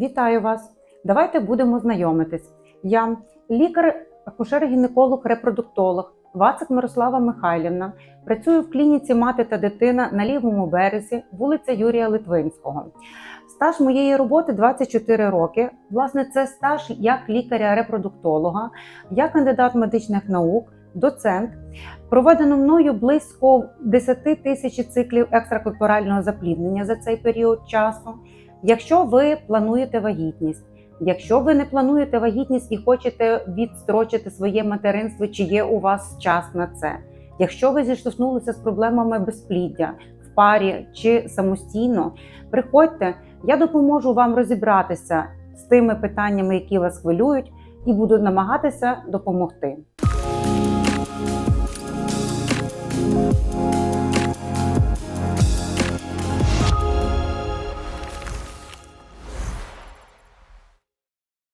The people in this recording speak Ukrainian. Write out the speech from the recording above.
Вітаю вас! Давайте будемо знайомитись. Я лікар, акушер-гінеколог, репродуктолог Вацик Мирослава Михайлівна. Працюю в клініці мати та дитина на лівому березі, вулиця Юрія Литвинського. Стаж моєї роботи 24 роки. Власне, це стаж як лікаря-репродуктолога, я кандидат медичних наук, доцент. Проведено мною близько 10 тисяч циклів екстракорпорального запліднення за цей період часу. Якщо ви плануєте вагітність, якщо ви не плануєте вагітність і хочете відстрочити своє материнство, чи є у вас час на це? Якщо ви зіштовхнулися з проблемами безпліддя в парі чи самостійно, приходьте, я допоможу вам розібратися з тими питаннями, які вас хвилюють, і буду намагатися допомогти.